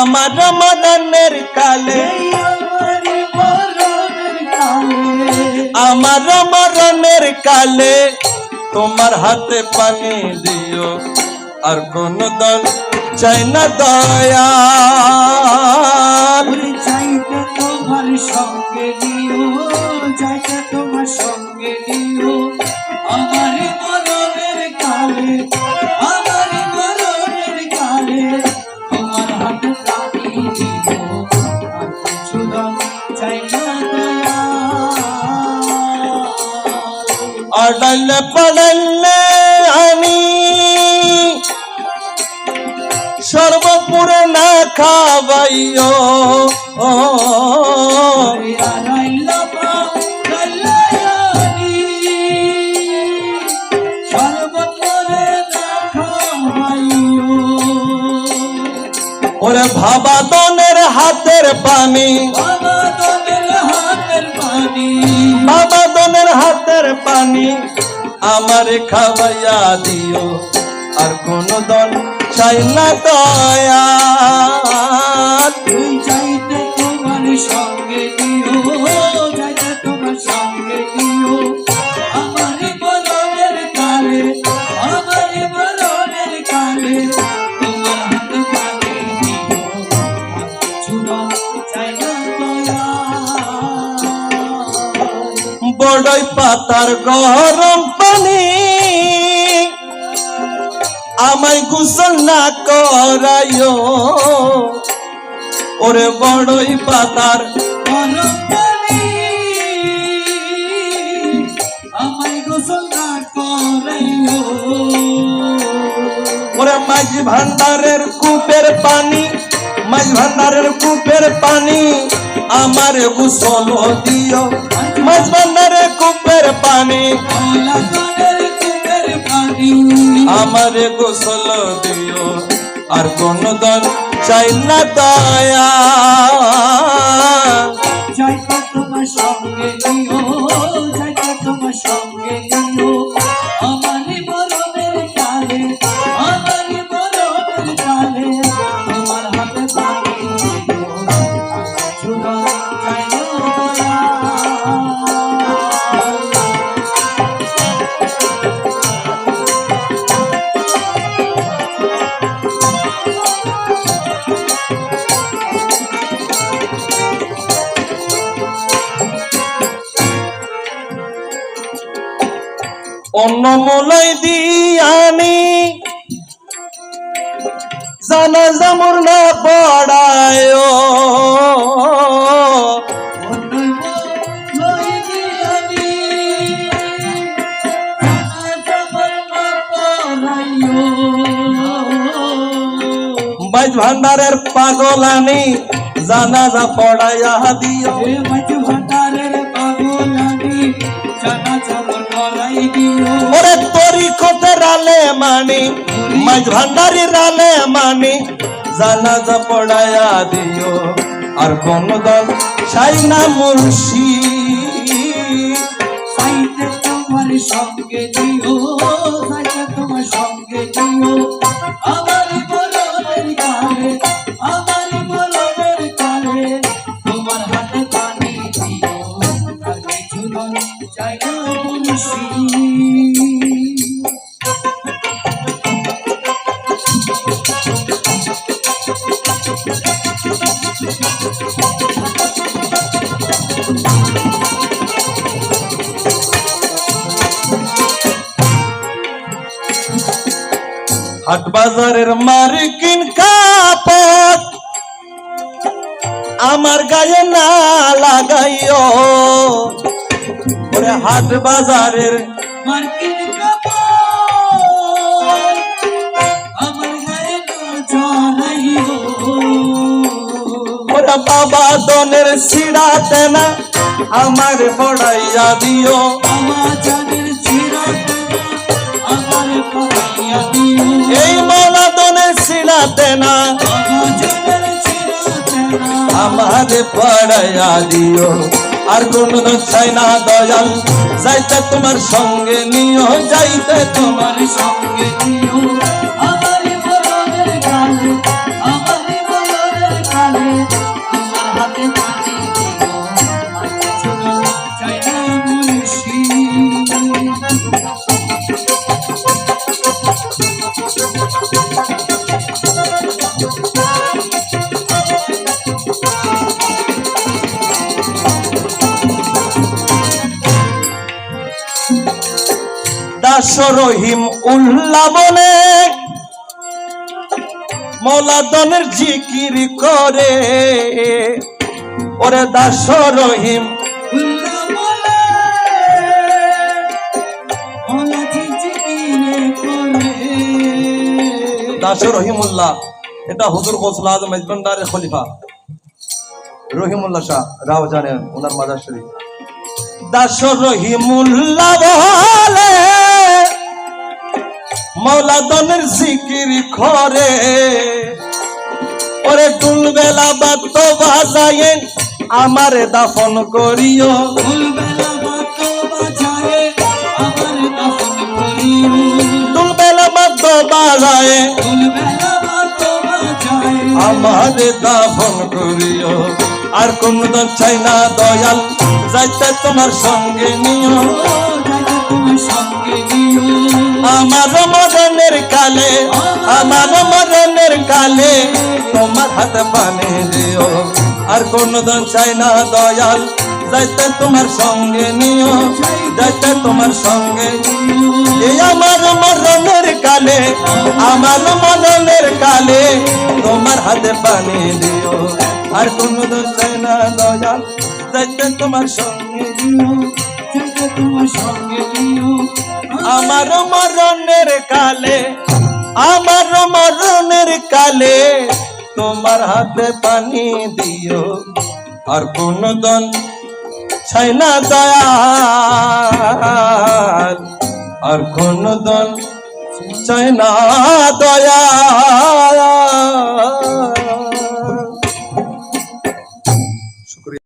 আমার মদনের কালে, আমার মরণের কালে তোমার হাতে পানি দিও। আর কোন দল চাই না দয়া তোমার সঙ্গে চাইতে তোমার সঙ্গে নিও। অডলে পড়লে আমি সর্বপুরে না খাবাইও ও ওরে ভাবা দনের হাতের পানি। বাবা হাতের পানি আমার খাওয়াইয়া দিও। আর কোন দল চাই না দয়া। বড়ই পাতার গরম পানি। আমায় গুসল না করাইও। ওরে বড়ই পাতার গরম পানি। ওরে মাঝ ভান্ডারের কূপের পানি, মাঝ ভান্ডারের কূপের পানি, আমার গুসল দিও। মাঝ আমার গোসল দিও আর কোন দল চাই না দয়া। তোমার সঙ্গে দিও অন্য মলাই দিয়ানি জানা জামুর না পড়ায় বাইজ ভান্ডারের পাগলানি জানাজা পড়াইয়া দিও। ওরে তরি খতে রালে মানি মাঝ ভান্ডারি রালে মানি, জানাজা পড়ায়া দিও। আর কোন দল চাই না মুর্শি। সঙ্গে দিও তোমার সঙ্গে দিও। বলছি হাট বাজারের মার্কিন কাপড় আমার গায়ে না লাগাইও। ওরে হাট বাজারের ওরে বাবা দনের সিড়াতে না আমার পড়াইয়া দিও। এই মালা দনের আমাদের না আমার পড়াইয়া দিও। আর কোন চাই না দয়াল। যাইতে তোমার সঙ্গে নিও যাইতে তোমার সঙ্গে দিও দাস রহিম উল্লা বলে মৌলাদনের জিকির করে। ওরে দাস রহিম রহিমুল্লাহ এটা হুজুর গোসল আজম মেজবান্ডারের খলিফা। রহিমুল্লাহ শাহ, রাও জানেন ওনার মাদার শরীফ। দাস রহিমুল্লাহ বলে মৌলাদনের জিকির করে ওরে দুলবেলা বাদ্য বাজায়েন আমারে দাফন করিও। দুলবেলা বাদ্য বাজায়ে আমারে দাফন করিও। আর কোন দন চাই না দয়াল যাইতে তোমার সঙ্গে নিও। আমার মরণের কালে আমার মরণের কালে, তোমার হাতে পানি দিও। আর কোন দন চাই না দয়াল, যাইতে তোমার সঙ্গে নিও, যাইতে তোমার সঙ্গে এই আমার মরণের কালে, আমার মরণের কালে, তোমার হাতে পানি দিও। আর কোন দোষ চাই না দয়াল, যাইতে তোমার সঙ্গে যাকে তোমার সঙ্গে নিও। আমার মরণের কালে, আমার মরণের কালে তোমার হাতে পানি দিও। আর কোন দন ছাই না দয়াল, আর কোন দন চাই না দয়াল।